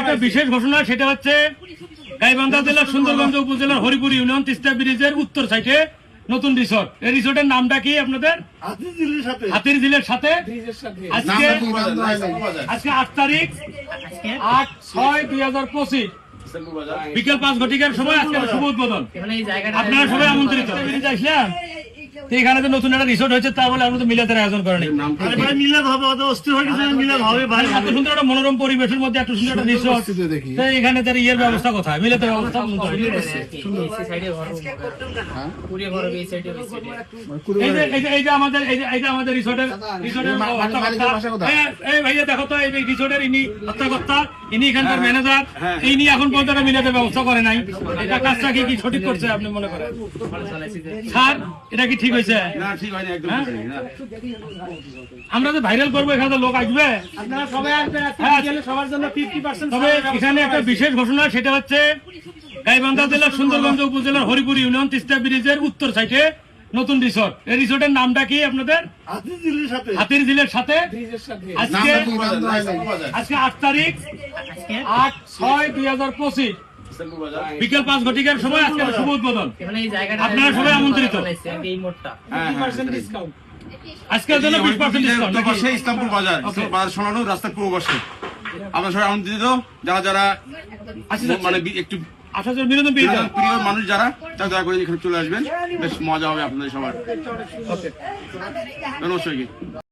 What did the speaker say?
একটা বিশেষ ঘোষণা সেটা হচ্ছে গাইবান্ধা জেলার সুন্দরগঞ্জ উপজেলার হরিপুর ইউনিয়ন তিস্তা ব্রিজের উত্তর সাইডে নতুন রিসোর্ট এই রিসোর্টের নামটা কি আপনাদের? হাতির ঝিলের সাথে। আজকে আজকে আট তারিখ আট ছয় দুই হাজার পঁচিশ। বিকেল পাঁচ ঘটিকার সময় আজকে শুভ উদ্বোধন। আপনারা সবাই আমন্ত্রিত। ব্রিজ আসলাম এখানে তো নতুন একটা রিসোর্ট হয়েছে তা বলে আমরা তো মিলাতের আয়োজন করেনি। আরে মিলাদ হবে অত অস্থির হয়ে গেছে মিলাদ হবে ভাই। এত সুন্দর একটা মনোরম পরিবেশের মধ্যে এত সুন্দর একটা রিসোর্ট তো এখানে তার ইয়ের ব্যবস্থা কোথায়? মিলাতের ব্যবস্থা? এই যে এই যে এই যে আমাদের এই যে আমাদের রিসোর্টের রিসোর্টের এই- এই ভাইয়া দেখো তো এই রিসোর্টের ইনি হত্যাকর্তা ইনি এখানকার ম্যানেজার ইনি এখন পর্যন্ত একটা মিলাতে ব্যবস্থা করে নাই। এটা কাজটা কি কি সঠিক করছে আপনি মনে করেন? স্যার এটা কি ঠিক হয়েছে? হ্যাঁ? আমরা যে ভাইরাল করব এখানে লোক আসবে। সবাই আসবেন আজকে হ্যাঁ। বিকেলে সবার জন্য তবে এখানে একটা বিশেষ ঘোষণা সেটা হচ্ছে গাইবান্ধা জেলার সুন্দরগঞ্জ উপজেলার হরিপুর ইউনিয়ন তিস্তা ব্রিজের উত্তর সাইডে নতুন রিসোর্ট এই রিসোর্টের নামটা কি আপনাদের? হাতির ঝিলের সাথে। আজকে আজকে আট তারিখ আট ছয় দুই হাজার পঁচিশ। বিকেল পাঁচ ঘটিকার সময় আজকে শুভ উদ্বোধন আপনারা সবাই আমন্ত্রিত। হ্যাঁ, হ্যাঁ, পার্সেন্ট সেটাই। ডিসকাউন্ট আজকের জন্য বিশ পার্সেন্ট ডিসকাউন্ট ইসলামপুর বাজার বাজার শোনানো রাস্তার পূর্ব পাশে আমরা সবাই আমন্ত্রিত যারা যারা মানে একটু আঠাশ বিনোদন পেয়ে প্রিয় মানুষ যারা তারা দয়া করে এখানে চলে আসবেন। বেশ মজা হবে আপনাদের সবার। নমস্কার